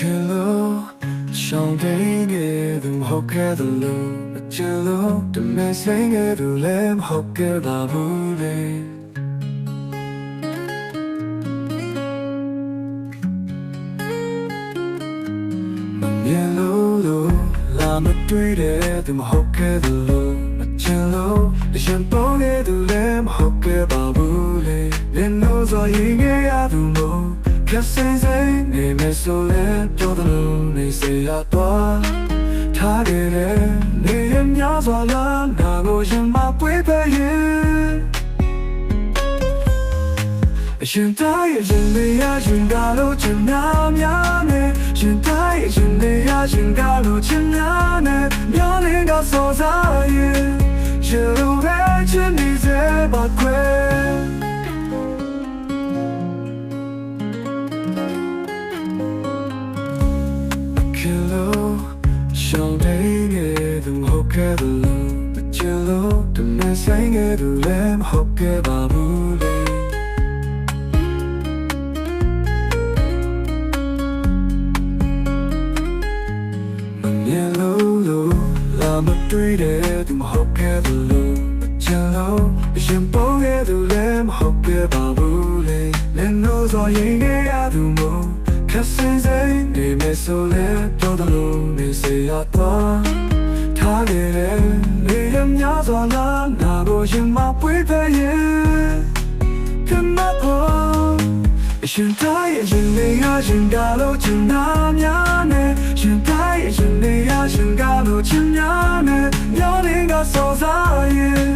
ရှောင်းတိန်ခဲ့သူမဟုတ်ခဲ့သလိုအချစ်လို့တမန်ဆိုင်ခဲ့သူလည်းမဟုတ်ခဲ့ပါဘူးလေမမြင်လို့လို့လာမတွေ့တဲ့သူမဟုတ်ခဲ့သလိုမချင်လို့တရှင်ပေါ်ခဲ့သူလည်းမဟုတ်ခဲ့ပါဘူးလေလင်းလို့ဆိုရင်ငယ်ရသူမို့ ခက်စင်စင်နေမယ်ဆိုလဲပြောသလိုနေစေရတော့ထားခဲ့တဲ့နေရများစွာလားငါကိုရင်မပွေးပဲရင်အရှင်တိုင်းရဲ့ရင်လေးရရှင်ကားလို့ချင်များများနဲ့ရှင်တိုင်းရဲ့ရင်လေးရရှင်ကားလို့ချင်များနဲ့မျောလင်းကစောစားရင်ရှင်လိုပဲချင် ကလောရှောင်းတဲ့ငယ်သူမဟုတ်ခဲ့ဘူးလို့မချင်လို့တမန်ဆိုင်ငယ်သူလည်းမဟုတ်ခဲ့ပါဘူးလေ မမြင်လို့လို့လာမတွေ့တဲ့သူမဟုတ်ခဲ့ဘူးလို့ချင်လို့အရှင်ပေါ်ခဲ့သူလည်းမဟုတ်ခဲ့ပါဘူးလေလည်းလို့ဆိုရင်ခဲ့ရသူမို့ခက်စင်စိမ့်နေမယ်ဆိုလဲတော့တယ်လို့နေစေရတော့ထားခဲ့တဲ့နေရများစွာလားငါကိုရင်မပွေးပဲရဲ့ Come on ရှင်တိုင်းရဲ့ရင်လေးရရှင်ကားလို့ချင်နာများနဲ့ရှင်တိုင်းရဲ့ရင်လေးရရှင်ကားလို့ချင်များနဲ့မျောလင်းကစောစားရင်ရှင်လို့